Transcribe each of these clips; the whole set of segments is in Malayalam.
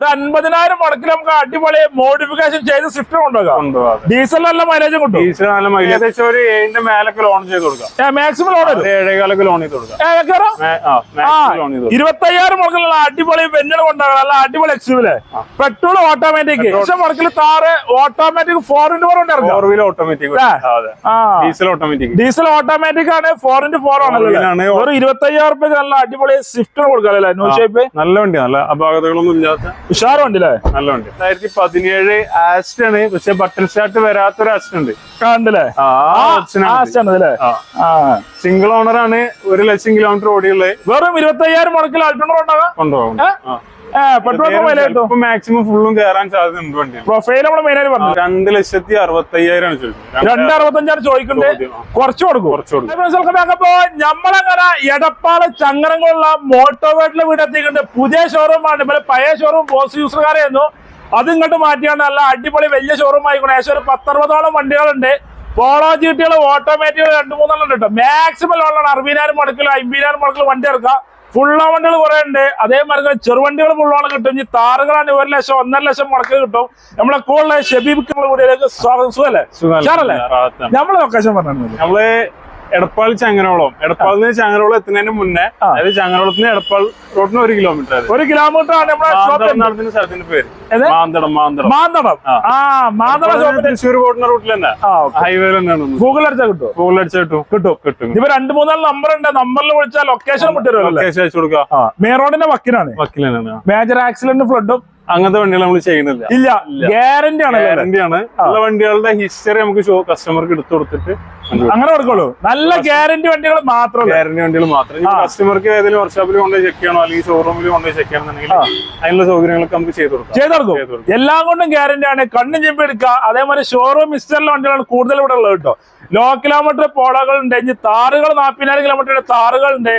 ഒരു അൻപതിനായിരം വടക്കിൽ നമുക്ക് അടിപൊളി മോഡിഫിക്കേഷൻ ചെയ്ത് സ്വിഫ്റ്റ് കൊണ്ടുപോകാം ഡീസൽ നല്ല മൈലേജും കിട്ടും. ഡീസൽ നല്ല മൈലേജ് ഏകദേശം ഒരു ഏഴിന്റെ മേലൊക്കെ ലോൺ ചെയ്ത് കൊടുക്കാം. മാക്സിമം ലോൺ ഏഴേകാലൊക്കെ ലോൺ ചെയ്ത് കൊടുക്കാം. ഇരുപത്തയ്യായിരം മുടക്കിലുള്ള അടിപൊളി വെഞ്ഞൽ കൊണ്ടുവരാം. നല്ല അടിപൊളി എക്സ്യൂവിൽ പെട്രോൾ ഓട്ടോമാറ്റിക് പക്ഷെ മുടക്കിൽ Thar automatic four into four ഉണ്ടായിരുന്നു four wheeler automatic diesel automatic diesel automatic ആണ് ഫോർ ഇന്റു ഫോർ ആണല്ലോ ആണ്. ഒരു ഇരുപത്തയ്യായിരം റുപ്യ നല്ല അടിപൊളി സ്വിഫ്റ്റ് കൊടുക്കാം അല്ലേ ന്യൂ ഷേപ്പ് നല്ല വണ്ടിയാണ് നല്ല അപാകതകളൊന്നും ഇല്ലാത്ത അല്ലേ നല്ല ഉണ്ട് രണ്ടായിരത്തി പതിനേഴ് ആസ്റ്റ് ആണ്. പക്ഷെ ബട്ടൽ സ്റ്റാർട്ട് വരാത്തൊരു ആസ്റ്റ് ഉണ്ട്. കണ്ടില്ലേ സിംഗിൾ ഓണർ ആണ്. ഒരു ലക്ഷം കിലോമീറ്റർ ഓടിയുള്ളത്. വെറും ഇരുപത്തി അയ്യായിരം മുടക്കിൽ അൾട്ടോണർ ഉണ്ടാകാം കൊണ്ടുപോകും. മാക്സിമം ഫുള്ളും കയറാൻ സാധ്യത ഉണ്ട് വണ്ടി പ്രൊഫൈൽ നമ്മൾ മെയിൻ ആയിട്ട് പറഞ്ഞു രണ്ട് ലക്ഷത്തി അറുപത്തി ചോദിക്കുന്നത് രണ്ട് അറുപത്തഞ്ചാണ് ചോദിക്കുന്നത്. കുറച്ച് കൊടുക്കും. കുറച്ച് കൊടുക്കും. നമ്മളങ്ങനെ എടപ്പാൾ ചങ്ങരങ്ങളുള്ള മോട്ടോവേട്ടിലെ വീടെത്തിയിട്ടുണ്ട് പുതിയ ഷോറൂം ആണ്. ഇവിടെ പഴയ ഷോറൂം ബോസ് യൂസർകാരായിരുന്നു അത് ഇങ്ങോട്ട് മാറ്റിയാണ്. നല്ല അടിപൊളി വലിയ ഷോറൂം ആയിക്കോണം. ഏകദേശം ഒരു പത്തറുപതോളം വണ്ടികളുണ്ട്. പോളോ ജീട്ടികൾ ഓട്ടോമാറ്റിക് രണ്ട് മൂന്നെണ്ണം ഉണ്ട് കേട്ടോ മാക്സിമം ലോണാണ് അറുപതിനായിരം മുടക്കിലോ അമ്പതിനായിരം മുടക്കിലോ വണ്ടി ഇറക്കാം ഫുള്ള വണ്ടികൾ കുറെ ഉണ്ട് അതേമാതിരി ചെറുവണ്ടികൾ ഫുള്ളോളം കിട്ടും. ഇനി താറുകളാണ് ഒരു ലക്ഷം ഒന്നര ലക്ഷം മുടക്ക് കിട്ടും. നമ്മളെ കൂടുതൽ ഷെബീബിക്കുള്ള കൂടിയിലേക്ക് സ്വാഗതം. സുഖല്ലേ? നമ്മളെ ലൊക്കേഷൻ പറഞ്ഞു നമ്മൾ എടപ്പാൾ ചങ്ങനോളം. എടപ്പാളിൽ നിന്ന് ചങ്ങനോളം എത്തുന്നതിന് മുന്നേ. അതായത് ചങ്ങനോളത്തിന് എടപ്പാൾ റോഡിന് ഒരു കിലോമീറ്റർ ഒരു കിലോമീറ്റർ ആണ് നമ്മുടെ സ്ഥലത്തിന്റെ പേര്. മാന്തടം മാന്തടം മാന്തളം. ആ. ഷോപ്പിന്റെ തൃശ്ശൂർ പോകുന്ന റൂട്ടിൽ തന്നെ. ഹൈവേ തന്നെയാണ് ഗൂഗിൾ അടിച്ചാൽ കിട്ടും ഗൂഗിൾ അടിച്ചാൽ കിട്ടും. കിട്ടും. കിട്ടും. ഇപ്പൊ രണ്ട് മൂന്നാൽ നമ്പർ ഉണ്ട്. നമ്പറിൽ വിളിച്ചാൽ ലൊക്കേഷൻ വിട്ടുതരുമല്ലോ ലൊക്കേഷൻ അയച്ചു കൊടുക്കുക. മെയിൻ റോഡിന്റെ വക്കിലാണ്. വക്കിലാണ് മേജർ ആക്സിഡന്റ് ഫ്ലഡും അങ്ങനത്തെ വണ്ടികൾ നമ്മൾ ചെയ്യുന്നില്ല. ഇല്ല. ഗ്യാരണ്ടി ആണ്? ഗ്യാരണ്ടി ആണ്. ഉള്ള വണ്ടികളുടെ ഹിസ്റ്ററി നമുക്ക് ഷോ കസ്റ്റമർക്ക് എടുത്തു കൊടുത്തിട്ട് അങ്ങനെ കൊടുക്കുള്ളൂ. നല്ല ഗ്യാരണ്ടി വണ്ടികൾ മാത്രമല്ല? ഗ്യാരണ്ടി വണ്ടികൾ മാത്രം കസ്റ്റമർക്ക് ഏതെങ്കിലും വർക്ക്ഷോപ്പിൽ കൊണ്ടുപോയി ചെക്ക് ചെയ്യണോ? അല്ലെങ്കിൽ ഷോറൂമിൽ കൊണ്ടുപോയി ചെക്ക് ചെയ്യണമെന്നുണ്ടെങ്കിൽ അതിനുള്ള സൗകര്യങ്ങളൊക്കെ നമുക്ക് ചെയ്തു കൊടുക്കാം. ചെയ്തു കൊടുക്കും. എല്ലാം കൊണ്ടും ഗ്യാരണ്ടി ആണ്. കണ്ണും ചെമ്പി എടുക്കുക. അതേമാതിരി ഷോറൂം മിസ്റ്ററിലെ വണ്ടികളാണ് കൂടുതൽ ഇവിടെ ഉള്ളത് കേട്ടോ. ലോ കിലോമീറ്റർ പോളകൾ ഉണ്ട് ഇനി താറുകൾ നാൽപ്പതിനായിരം കിലോമീറ്ററിന്റെ താറുകൾ ഉണ്ട്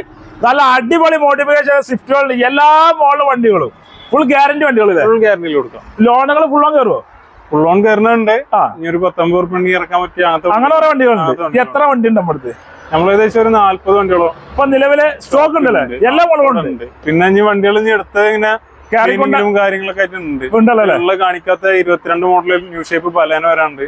നല്ല അടിപൊളി മോഡിഫിക്കേഷൻ സ്വിഫ്റ്റുകളുണ്ട് എല്ലാ മോഡൽ വണ്ടികളും. ഫുൾ ഗ്യാരണ്ടി വണ്ടികളില്ലേ? ഫുൾ ഗ്യാരണ്ടിയിൽ കൊടുക്കാം. ലോണുകൾ ഫുൾ ഓൺ കയറുമോ ഫുൾ ഓൺ കയറുന്നുണ്ട് ഇനിയൊരു ഇനി ഒരു പത്തൊമ്പത് റുപ്യ ഇറക്കാൻ പറ്റിയ അങ്ങനത്തെ അങ്ങനെ ഓരോ വണ്ടികളുണ്ട്. എത്ര വണ്ടി ഉണ്ട് നമ്മുടെ അടുത്ത് നമ്മൾ ഏകദേശം ഒരു നാല്പത് വണ്ടികളോ ഇപ്പൊ നിലവിലെ സ്റ്റോക്ക് ഉണ്ടല്ലേ? എല്ലാ വളവും ഉണ്ട്. പിന്നെ ഇനി വണ്ടികൾ ഇനി എടുത്ത് ഇങ്ങനെ കാര്യങ്ങളൊക്കെ കാണിക്കാത്ത ഇരുപത്തിരണ്ട് മോഡലിൽ ന്യൂ ഷേപ്പ് പലേന വരാണ്ട്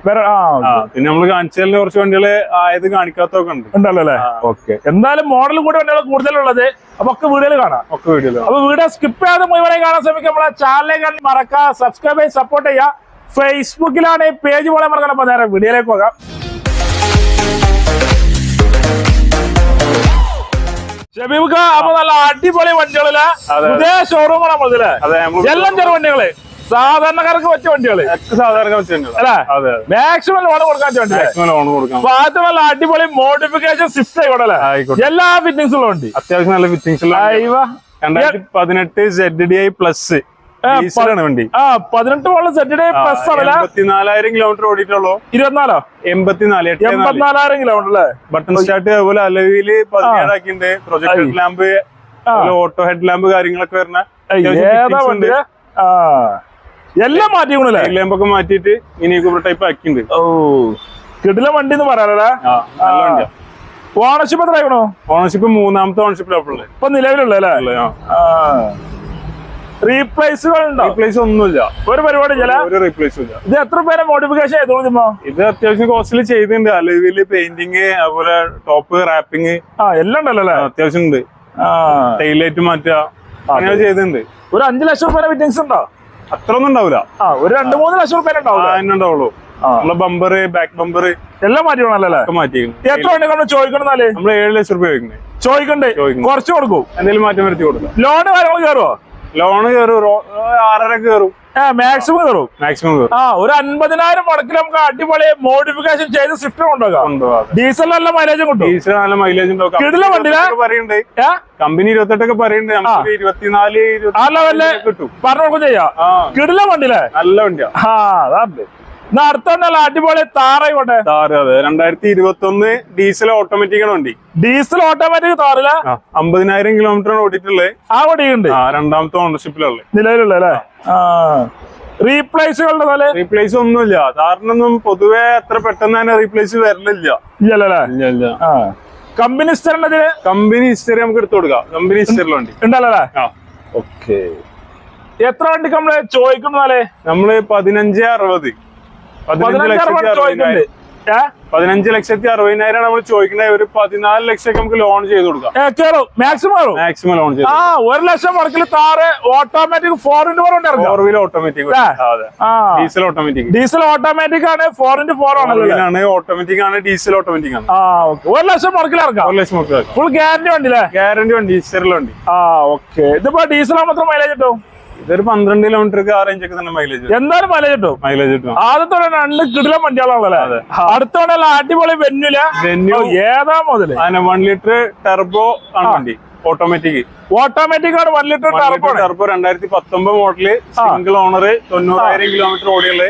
പിന്നെ നമ്മൾ കാണിച്ചതിൽ കുറച്ച് വണ്ടികൾ ആയത് കാണിക്കാത്തൊക്കെ ഉണ്ട്. ഉണ്ടല്ലോ അല്ലേ? ഓക്കെ. എന്തായാലും മോഡൽ കൂടി വണ്ടികൾ കൂടുതലുള്ളത്. അപ്പൊ ഒക്കെ വീടുകൾ കാണാം. ഒക്കെ വീഡിയോ അപ്പൊ വീഡിയോ സ്കിപ്പ് ചെയ്യാതെ മുഴുവനെ കാണാൻ ശ്രമിക്കാം. നമ്മളെ ചാനലിലേക്ക് മറക്കുക സബ്സ്ക്രൈബ് ചെയ്ത് സപ്പോർട്ട് ചെയ്യുക. ഫേസ്ബുക്കിലാണ് പേജ് പോലെ മറക്കണം അപ്പൊ നേരെ വീഡിയോയിലേക്ക് പോകാം. ഷബീബ് അപ്പൊ നല്ല അടിപൊളി വണ്ടികളിൽ. പുതിയ ഷോറൂമാണ് നമ്മളിതിൽ. എല്ലാം ചെറു വണ്ടികൾ. സാധാരണക്കാർക്ക് വെച്ച വണ്ടികൾ. മാക്സിമം ലോൺ കൊടുക്കാൻ പറ്റിയ വണ്ടി മാക്സിമം ലോൺ കൊടുക്കാം. അപ്പൊ ആദ്യം നല്ല അടിപൊളി മോഡിഫിക്കേഷൻ സ്വിഫ്റ്റ് ആയിക്കോട്ടെ എല്ലാ ഫിറ്റിംഗ്സ് ഉള്ള വണ്ടി. അത്യാവശ്യം നല്ല ഫിറ്റിംഗ്സ് ഉള്ള പതിനെട്ട് സെഡ് ഡി ഐ പ്ലസ് വണ്ടി. ആ പതിനെട്ട് വള്ള സെറ്റഡേ പ്ലസ് ആണല്ലേ എൺപത്തിനാലായിരം കിലോമീറ്റർ ഓടിയിട്ടുള്ളൂ. ഇരുപത്തിനാലോ? എൺപത്തിനാല് എൺപത്തിനാലായിരം കിലോമീറ്റർ അല്ലേ? ബട്ടൺ സ്റ്റാർട്ട് അതുപോലെ അലവിയിൽ പതിനേഴാക്കിണ്ട് project lamp auto head lamp കാര്യങ്ങളൊക്കെ വരുന്ന ഏതാ വണ്ടി എല്ലാം മാറ്റിക്കണല്ലേ ലാമ്പൊക്കെ ലാമ്പ് മാറ്റിയിട്ട് ഇനി ടൈപ്പ് ആക്കിണ്ട് ഓ. കിടില വണ്ടി എന്ന് പറയാനല്ലേ നല്ല വണ്ടിയാ. ഓണർഷിപ്പ് എത്ര ആയിക്കണോ? ഓണർഷിപ്പ് മൂന്നാമത്തെ ഓണർഷിപ്പിലാണ് ഇപ്പൊ നിലവിലുള്ള അല്ലേ റീപ്ലേസുകൾ ഉണ്ടോ റീപ്ലേസ് ഒന്നുമില്ല. ഒരു പരിപാടി ചില ഒരു റീപ്ലേസും ഇല്ല. ഇത് എത്ര പേരെ മോഡിഫിക്കേഷൻ ചെയ്തോളുമോ ഇത് അത്യാവശ്യം കോസ്റ്റിൽ ചെയ്തിട്ടുണ്ട്. അലവിൽ പെയിന്റിങ് അതുപോലെ ടോപ്പ് റാപ്പിംഗ് ആ എല്ലാം ഉണ്ടല്ലോ അല്ലേ? അത്യാവശ്യം ഉണ്ട്. ടൈലൈറ്റ് മാറ്റുക. അങ്ങനെ ചെയ്തിട്ടുണ്ട്. ഒരു അഞ്ചു ലക്ഷം രൂപ ഫിറ്റിംഗ്സ് ഉണ്ടോ? അത്ര ഒന്നും ഉണ്ടാവില്ല ആ ഒരു രണ്ട് മൂന്ന് ലക്ഷം രൂപ ഉണ്ടാവുള്ളൂ. ബമ്പർ ബാക്ക് ബമ്പർ എല്ലാം മാറ്റി അല്ലേ? മാറ്റി എത്ര കൊണ്ട് ചോദിക്കണം നമ്മൾ ഏഴ് ലക്ഷം രൂപ ചോദിക്കണ്ടേ? ചോദിക്കണ്ടേ. കുറച്ച് കൊടുക്കും. എന്തെങ്കിലും മാറ്റം വരുത്തി കൊടുക്കും. ലോണ് കാര്യങ്ങൾ കയറുമോ ലോണ് കയറും ആറര കയറും ഏ മാക്സിമം കയറും മാക്സിമം കയറും ആ ഒരു അൻപതിനായിരം മുടക്കിൽ നമുക്ക് അടിപൊളി മോഡിഫിക്കേഷൻ ചെയ്ത് സ്വിഫ്റ്റ് കൊണ്ടുപോകാം ഡീസൽ നല്ല മൈലേജും കിട്ടും. ഡീസൽ നല്ല മൈലേജ് വണ്ടിയിലാ? പറയുന്നുണ്ട് കമ്പനി ഇരുപത്തെട്ടൊക്കെ പറയുന്നുണ്ട് നമുക്ക് ഇരുപത്തിനാല് ആ ലെവലിൽ കിട്ടും. പറഞ്ഞു കൊടുക്കും ചെയ്യാം. കിടില വണ്ടിയിലെ? നല്ല വണ്ടിയാ. ആ അതാണ് എന്നാ അടുത്ത നല്ല അടിപൊളി താറയോട്ടെ താറ് അതെ. രണ്ടായിരത്തി ഇരുപത്തി ഒന്ന് ഡീസൽ ഓട്ടോമാറ്റിക് ആണ് വണ്ടി. ഡീസൽ ഓട്ടോമാറ്റിക് താറില്ല അമ്പതിനായിരം കിലോമീറ്റർ ആണ് ഓടിയിട്ടുള്ളത്. ആ വടിയുണ്ട് ആ രണ്ടാമത്തെ ഓണർഷിപ്പിലുള്ളത് നിലവിലുള്ള അല്ലേ റീപ്ലേസുകളുടെ തല റീപ്ലേസ് ഒന്നുമില്ല. താറിനൊന്നും പൊതുവെ അത്ര പെട്ടെന്ന് തന്നെ റീപ്ലേസ് വരലില്ല ഇല്ലല്ലേ ഇല്ല ഇല്ല. കമ്പനി സ്ഥലത്തിൽ കമ്പനി ഹിസ്റ്ററി നമുക്ക് എടുത്തു കൊടുക്കാം. കമ്പനി ഹിസ്റ്ററിലുണ്ട് ഉണ്ടല്ലോ ഓക്കെ. എത്ര വണ്ടിക്ക് നമ്മൾ ചോദിക്കുന്നല്ലേ നമ്മൾ പതിനഞ്ച് അറുപത്. ചോദിക്കുന്നുണ്ട്. പതിനഞ്ച് ലക്ഷത്തി അറുപതിനായിരം നമ്മൾ ചോദിക്കുന്നത് ഒരു പതിനാല് ലക്ഷം നമുക്ക് ലോൺ ചെയ്ത് കൊടുക്കാം. മാക്സിമം മാക്സിമം ലോൺ ചെയ്ത് ആ ഒരു ലക്ഷം വർക്കിൽ Thar automatic four into four ഉണ്ട് ഇറങ്ങാം four wheel automatic diesel automatic diesel automatic ആണ് ഫോർ ഇന്റു ഫോർ? ആണ് ഓട്ടോമാറ്റിക് ആണ് ഡീസൽ ഓട്ടോമാറ്റിക് ആണ്. ഒരു ലക്ഷം മുടക്കിൽ ഇറക്കാം. ഒരു ലക്ഷം ഫുൾ ഗ്യാരണ്ടി വണ്ടില്ലേ ഗ്യാരണ്ടി വണ്ടി ഡീസൽ വണ്ടി ആ ഓക്കെ ഇതിപ്പോ ഡീസൽ മാത്രം മൈലേജ് കിട്ടും? ഇതൊരു പന്ത്രണ്ട് കിലോമീറ്റർ ആ റേഞ്ച് ഒക്കെ തന്നെ മൈലേജ് എന്തായാലും മൈലേജ് കിട്ടും? മൈലേജ് കിട്ടും. ആദ്യത്തോടെ രണ്ട് കിടിലം വണ്ടികളാണല്ലേ അടുത്തോടെ അടിപൊളി വെന്നില്ല വെന്യൂ ഏതാ മുതൽ? വൺ ലിറ്റർ ടെർബോ ആണ് വണ്ടി. ഓട്ടോമാറ്റിക് ഓട്ടോമാറ്റിക് ആണ് വൺ ലിറ്റർ ടർബോ ടർബോ രണ്ടായിരത്തി പത്തൊമ്പത് മോഡൽ സിംഗിൾ ഓണർ തൊണ്ണൂറായിരം കിലോമീറ്റർ ഓടിയുള്ള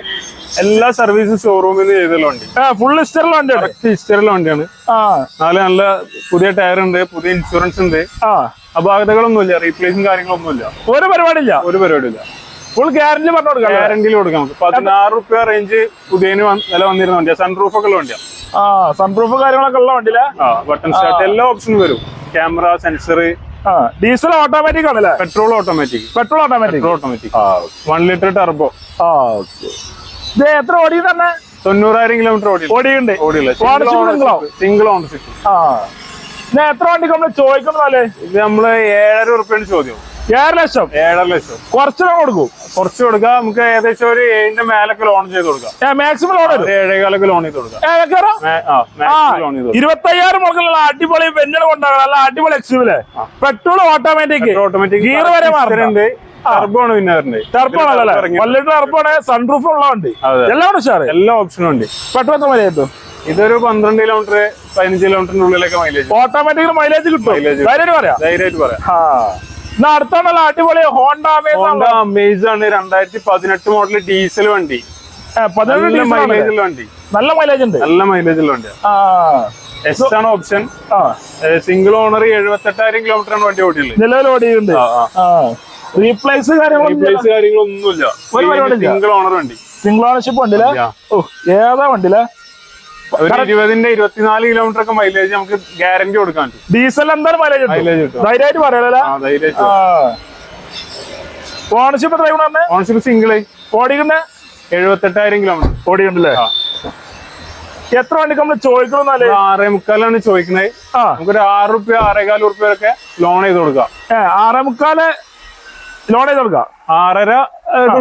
എല്ലാ സർവീസും ഷോറൂമിൽ നിന്ന് ചെയ്തുള്ള വണ്ടി ഫുൾ ഹിസ്റ്ററിൽ വണ്ടി ഉണ്ട് വണ്ടിയാണ്. നാല് നല്ല പുതിയ ടയർ ഉണ്ട് പുതിയ ഇൻഷുറൻസ് ഉണ്ട്. അപാകതകളൊന്നുമില്ല റീപ്ലേസും കാര്യങ്ങളൊന്നുമില്ല. ഒരു പരിപാടിയില്ല. ഒരു പരിപാടിയില്ല. ഫുൾ ഗ്യാരണ്ടി പറഞ്ഞു കൊടുക്കാം ഗ്യാരണ്ടിയിൽ കൊടുക്കാം. പതിനാറ് റുപ്യ റേഞ്ച് വന്ന് വില വന്നിരുന്ന വണ്ടിയാ. സൺറൂഫ് ഒക്കെ ഉള്ള വണ്ടിയാ. ആ സൺപ്രൂഫ് കാര്യങ്ങളൊക്കെ ഉള്ള വണ്ടിയില്ല ബട്ടൺ സ്റ്റാർട്ട് എല്ലാ ഓപ്ഷനും വരും. ക്യാമറ സെൻസർ ആ ഡീസൽ ഓട്ടോമാറ്റിക് ആണല്ലേ? Petrol automatic petrol automatic automatic ആ വൺ ലിറ്റർ ടർബോ ആ ഓക്കെ ഇത് എത്ര ഓടി തന്നെ? തൊണ്ണൂറായിരം കിലോമീറ്റർ ഓടി ഓടിയുണ്ട്. സിംഗിൾ ഓണർഷിപ്പ് ആ. എത്ര വണ്ടി നമ്മൾ ചോദിക്കുന്നതല്ലേ? ഇത് നമ്മൾ ഏഴര ഉറുപ്പിയാണ് ചോദ്യം. ഏഴ് ലക്ഷം. ഏഴര ലക്ഷം. കുറച്ച് ലോൺ കൊടുക്കും. കുറച്ച് കൊടുക്കാം നമുക്ക് ഏകദേശം ഒരു ഏഴിന്റെ മേലൊക്കെ ലോൺ ചെയ്ത് കൊടുക്കാം. മാക്സിമം ലോൺ ഏഴേകാലൊക്കെ ലോൺ ചെയ്ത് കൊടുക്കാം. ഇരുപത്തി അയ്യായിരം മേ- ആ ആ മാക്സിമം ലോൺ ചെയ്ത് കൊടുക്കാം. അടിപൊളി വെഞ്ഞൽ കൊണ്ടാണ്. നല്ല അടിപൊളി എക്സ്യൂവിൽ പെട്രോൾ ഓട്ടോമാറ്റിക് ഓട്ടോമാറ്റിക് ഗിയർ വരെ മാറുന്നുണ്ട് ഉണ്ട് ടർബോ ആണ് പിന്നെ വരുന്നത് ടർബോണല്ലേ ടർബോണ് സൺറൂഫ് ഉള്ളതുണ്ട്. എല്ലാം ഉഷാറ്. എല്ലാ ഓപ്ഷനും ഉണ്ട്. പെട്രോൾ എത്ര മൈലേജ് കിട്ടും? ഇതൊരു പന്ത്രണ്ട് കിലോമീറ്റർ പതിനഞ്ച് കിലോമീറ്ററിന്റെ ഉള്ളിലൊക്കെ മൈലേജ് ഓട്ടോമാറ്റിക് മൈലേജ് കിട്ടും. ധൈര്യമായിട്ട് ധൈര്യം പറയാം. ധൈര്യമായിട്ട് പറയാം. അടുത്താണല്ല അടിപൊളി ഹോണ്ട ഹോണ്ട അമേസ് ആണ് രണ്ടായിരത്തി പതിനെട്ട് മോഡൽ ഡീസൽ വണ്ടി പതിനെട്ട് മൈലേജ് വണ്ടി. നല്ല മൈലേജ് ഉണ്ട്. നല്ല മൈലേജ് ഉള്ള വണ്ടി എസ് ആണ് ഓപ്ഷൻ സിംഗിൾ ഓണർ എഴുപത്തെട്ടായിരം കിലോമീറ്റർ ആണ് വണ്ടി ഓടിയുള്ളത് നിലവിൽ ഓടിയുണ്ട് റീപ്ലേസ് റീപ്ലേസ് കാര്യങ്ങളൊന്നുമില്ല. സിംഗിൾ ഓണർ വണ്ടി. സിംഗിൾ ഓണർഷിപ്പ് ഉണ്ടല്ലേ ഓ ഏതാ വണ്ടിയില്ലേ ഇരുപതിന്റെ ഇരുപത്തിനാല് കിലോമീറ്റർ ഒക്കെ മൈലേജ് നമുക്ക് ഗ്യാരണ്ടി കൊടുക്കാൻ പറ്റും. ഡീസൽ എന്തായാലും മൈലേജ് മൈലേജ് കിട്ടും. ധൈര്യമായിട്ട് ഓണർഷിപ്പ് എത്ര പറഞ്ഞേ ഓണർഷിപ്പ് സിംഗിൾ ഓടിക്കുന്ന? എഴുപത്തെട്ടായിരം കിലോമീറ്റർ ഓടിക്കണ്ടല്ലേ. എത്ര വണ്ടിക്ക് നമ്മൾ ചോദിക്കണമെന്നല്ലേ ആറേ മുക്കാലാണ് ചോദിക്കുന്നത് നമുക്കൊരു ആറ് റുപ്യ ആറേകാൽ റുപ്യ ഒക്കെ ലോൺ ചെയ്ത് കൊടുക്കാം. ആറേ മുക്കാൽ ലോൺ ചെയ്ത് കൊടുക്കാം. ആറര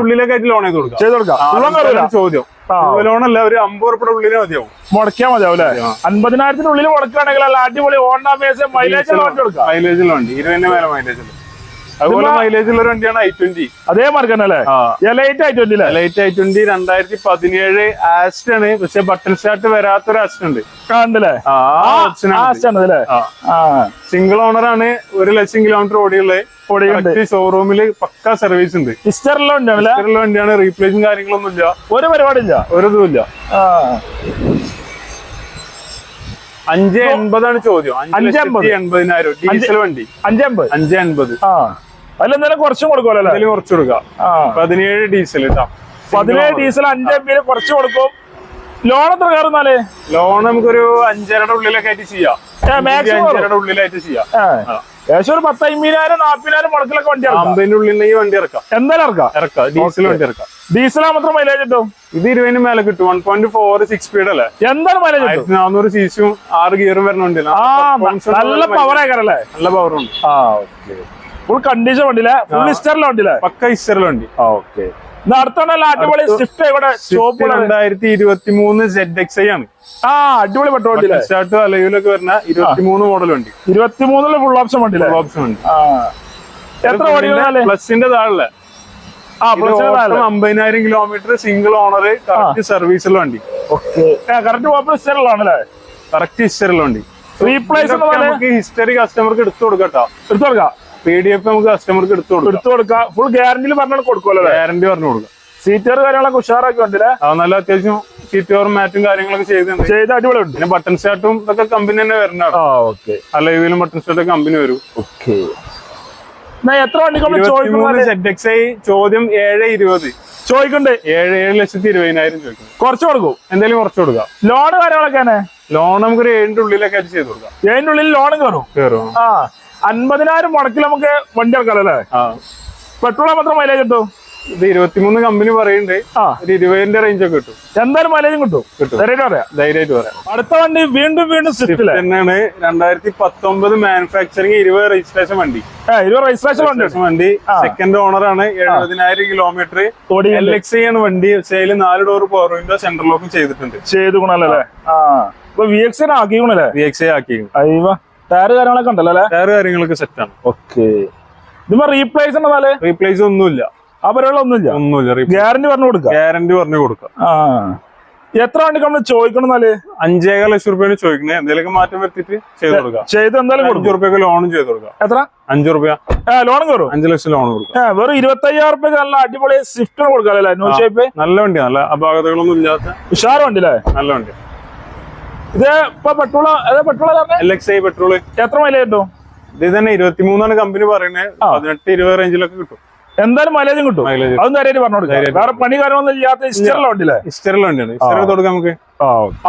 ഉള്ളിലൊക്കെ ആയിട്ട് ലോൺ ചെയ്ത് കൊടുക്കാം. ചെയ്ത് കൊടുക്കാം. ചോദ്യം. അല്ല ഒരു അമ്പത് റുപ്യ ഉള്ളിലേ മതിയാവും. മുടക്കിയാ മതിയാവും അല്ലേ. അൻപതിനായിരത്തിനുള്ളിൽ മുടക്കുകയാണെങ്കിൽ അല്ല അടിപൊളി ഹോണ്ട മേസ് മൈലേജ് വണ്ടി കൊടുക്കാം. മൈലേജ് വണ്ടി. ഇരുപതിന്റെ മേലെ മൈലേജ് അതുപോലെ മൈലേജ് ഉള്ള ഒരു വണ്ടിയാണ് ഐ ട്വന്റി അതേ മാർക്ക് തന്നെ അല്ലേ എലൈറ്റ് ആയിട്ട് വണ്ടിയില്ലേ ലൈറ്റ് ഐ ട്വന്റി രണ്ടായിരത്തി പതിനേഴ് ആസ്റ്റ് ആണ്. പക്ഷെ ബട്ടൺ സ്റ്റാർട്ട് വരാത്തൊരു ആസ്റ്റ് ഉണ്ട്. കണ്ടല്ലേ? സിംഗിൾ ഓണർ ആണ്. ഒരു ലക്ഷം കിലോമീറ്റർ ഓടിയുള്ളത് ഷോറൂമിൽ പക്ക സർവീസ് ഉണ്ട്. വണ്ടിയാണല്ലേ വണ്ടിയാണ്. റീപ്ലേസും കാര്യങ്ങളൊന്നും ഇല്ല. ഒരു പരിപാടിയില്ല? ഒരു ഇതുമില്ല അഞ്ച് എൺപതാണ് ചോദ്യം. അഞ്ച് അഞ്ച് എൺപത്. എൺപതിനായിരം. ഡീസൽ വണ്ടി. അഞ്ച് എൺപത്. അഞ്ച് എൺപത്. ആ. അതിലെന്തായാലും കുറച്ചും കൊടുക്കുമല്ലോ അല്ലേ? അതിൽ കുറച്ച് കൊടുക്കാം. പതിനേഴ് ഡീസൽ കേട്ടോ പതിനേഴ് ഡീസൽ അഞ്ചമ്പതിന് കുറച്ച് കൊടുക്കും. ലോൺ എത്ര കയറുന്നാലേ ലോൺ നമുക്കൊരു അഞ്ചരയുടെ ഉള്ളിലൊക്കെ ആയിട്ട് ചെയ്യാം. അഞ്ചരയുടെ ഉള്ളിലായിട്ട് ചെയ്യാം. ഏകദേശം ഒരു പത്ത് അമ്പതിനായിരം നാപ്പതിനായിരം മുടക്കിലൊക്കെ വണ്ടി അമ്പതിന്റെ ഉള്ളിൽ വണ്ടി ഇറക്കാം. എന്തായാലും ഇറക്കാം. ഇറക്കാം. ഡീസൽ വണ്ടി ഇറക്കാം. ഡീസൽ മാത്രം മൈലേജ് കിട്ടും? ഇത് ഇരുപതിന് മേലെ കിട്ടും. One point four six speed അല്ലേ? എന്തായാലും മൈലേജ് ആയിരത്തി നാനൂറ് സീസും ആറ് ഗിയറും വരുന്നുണ്ട് നല്ല പവർ ആക്കാറല്ലേ നല്ല പവർ ഉണ്ട്. ആ ഓക്കെ ഫുൾ കണ്ടീഷൻ വണ്ടിയില്ലേ ഫുൾ ഹിസ്റ്ററിലെ വണ്ടിയില്ലേ പക്ക ഇസ്റ്ററിൽ വണ്ടി. ഓക്കെ അടുത്തോണ്ടല്ല അടിപൊളി സ്വിഫ്റ്റ് ഇവിടെ ഷോപ്പ് രണ്ടായിരത്തി ഇരുപത്തി മൂന്ന് സെഡ് എക്സ് ഐ ആണ്. ആ അടിപൊളി പെട്രോൾ സ്റ്റാർട്ട് അലവിലൊക്കെ വരുന്ന ഇരുപത്തി മൂന്ന് മോഡൽ വണ്ടി. ഇരുപത്തിമൂന്നിൽ ഫുൾ ഓപ്ഷൻ വണ്ടിയില്ലേ ഓപ്ഷൻ ഉണ്ട് ആ. എത്ര ഓടിക്കുന്നല്ലേ പ്ലസിന്റെ താഴെ അമ്പതിനായിരം കിലോമീറ്റർ സിംഗിൾ ഓണർ കറക്റ്റ് സർവീസിൽ വണ്ടി. ഓക്കെ. കറക്റ്റ് ഹിസ്റ്ററിലാണല്ലേ കറക്റ്റ് ഹിസ്റ്ററിലുള്ള വണ്ടി. റീപ്ലേസ് ഹിസ്റ്ററി കസ്റ്റമർക്ക് എടുത്തു കൊടുക്കട്ടോ എടുത്തു കൊടുക്കാം. പി ഡി എഫ് നമുക്ക് കസ്റ്റമർക്ക് എടുത്തു കൊടുക്കാം. എടുത്തു കൊടുക്കാം. ഫുൾ ഗ്യാരണ്ടിയിൽ പറഞ്ഞാൽ കൊടുക്കുമല്ലോ ഗ്യാരണ്ടി പറഞ്ഞു കൊടുക്കാം. സീറ്റർ കാര്യങ്ങളൊക്കെ ഉഷാറാക്കി വണ്ടിയില്ലേ അത് നല്ല അത്യാവശ്യം സീറ്റ് ഓവർ മാറ്റും കാര്യങ്ങളൊക്കെ ചെയ്തിട്ടുണ്ട്. ചെയ്ത് അടിപൊളി ഉണ്ട് പിന്നെ ബട്ടൺ സ്റ്റാർട്ടും ഇതൊക്കെ കമ്പനി തന്നെ വരുന്നതാണ്. ഓക്കെ അല്ല ഇതിലും ബട്ടൺ സ്റ്റാർട്ട് കമ്പനി വരും. ഓക്കെ എത്ര വണ്ടി നമ്മൾ ഇരുപത്തിമൂന്ന് ചോദിക്കുന്നത് സെഡ് എക്സ് ഐ ചോദ്യം ഏഴ് ഇരുപത്. ചോദിക്കണ്ടേ. ഏഴ് ഏഴ് ലക്ഷത്തി ഇരുപതിനായിരം ചോദിക്കും കുറച്ച് കൊടുക്കും. എന്തെങ്കിലും കുറച്ച് കൊടുക്കാം. ലോൺ കാര്യങ്ങളൊക്കെ ലോൺ നമുക്കൊരു ഏഴിന്റെ ഉള്ളിലൊക്കെ ചെയ്ത് കൊടുക്കാം. ഏഴിന്റെ ഉള്ളിൽ ലോൺ കയറും കയറും ആ. അൻപതിനായിരം മുടക്കിൽ നമുക്ക് വണ്ടി ഇറക്കാം അല്ലേ? പെട്രോൾ മാത്രം മൈലേജ് കിട്ടും? ഇത് ഇരുപത്തിമൂന്ന് കമ്പനി പറയുന്നുണ്ട്. ആ. ഒരു ഇരുപതിന്റെ റേഞ്ച് ഒക്കെ കിട്ടും. എന്തായാലും മൈലേജും കിട്ടും. കിട്ടും. ധൈര്യമായിട്ട് പറയാം. ധൈര്യമായിട്ട് പറയാം. അടുത്ത വണ്ടി വീണ്ടും വീണ്ടും സ്വിഫ്റ്റ് തന്നെയാണ്. രണ്ടായിരത്തി പത്തൊമ്പത് മാനുഫാക്ചറിങ് ഇരുപത് രജിസ്ട്രേഷൻ വണ്ടി. ഇരുപത് രജിസ്ട്രേഷൻ വണ്ടി. വണ്ടി. സെക്കൻഡ് ഓണർ ആണ്. എഴുപതിനായിരം കിലോമീറ്റർ എൽ എക്സ് ആണ് വണ്ടി. സെയിൽ നാല് ഡോർ പവർ വിൻഡോ സെന്റർ ലോക്കും ചെയ്തിട്ടുണ്ട്. ചെയ്തു ഗുണല്ലേ ആ. ഇപ്പൊ വി എക്സ് ആക്കിയുണ്ടല്ലേ വി എക്സ് ആക്കി അയ്യോ. ടയർ കാര്യങ്ങളൊക്കെ ഉണ്ടല്ലോ അല്ലേ? ടയർ കാര്യങ്ങളൊക്കെ സെറ്റ് ആണ്. ഓക്കെ ഇതിപ്പോ റീപ്ലേസ് ഉണ്ടെന്നാൽ റീപ്ലേസ് ഒന്നുമില്ല. ആ പരിപാടി ഒന്നുമില്ല? ഒന്നുമില്ല. ഗ്യാരണ്ടി പറഞ്ഞു കൊടുക്കാം ഗ്യാരണ്ടി പറഞ്ഞു കൊടുക്കാം ആ. എത്ര വണ്ടി നമ്മൾ ചോദിക്കണം എന്നാൽ? അഞ്ചേകാൽ ലക്ഷം റുപ്യാണ് ചോദിക്കുന്നത്. എന്തെങ്കിലും മാറ്റം വരുത്തിട്ട് ചെയ്ത് കൊടുക്കാം ചെയ്ത് എന്തായാലും അഞ്ചു റുപ്യ റുപ്യക്ക് ലോണും ചെയ്ത് കൊടുക്കാം എത്ര? അഞ്ചു റുപ്യ. ലോണും ലോൺ കയറും? അഞ്ചു ലക്ഷം ലോൺ കൊടുക്കാം വെറും ഇരുപത്തി അയ്യായിരം റുപ്യ നല്ല അടിപൊളി സ്വിഫ്റ്റ് ന്യൂ ഷേപ്പ് നല്ല വണ്ടിയാണ് നല്ല അപാകതകളൊന്നും ഇല്ലാത്ത ഉഷാർ വണ്ടി അല്ലേ നല്ല വണ്ടി ഇത് ഇപ്പൊ പെട്രോൾ അതെ പെട്രോൾ പെട്രോൾ എത്ര മൈലേജ് കിട്ടും? ഇത് തന്നെ ഇരുപത്തിമൂന്നാണ് കമ്പനി പറയുന്നത്. പതിനെട്ട് ഇരുപത് റേഞ്ചിലൊക്കെ കിട്ടും. എന്തായാലും മൈലേജും കിട്ടും. അതൊന്നും അതും ധൈര്യമായിട്ട് പറഞ്ഞു കൊടുക്കാം വേറെ പണി കാര്യമൊന്നും ഇല്ലാത്ത ഇസ്റ്ററിലെ വണ്ടിയില്ലേ വണ്ടിയാണ് കൊടുക്കാം നമുക്ക്.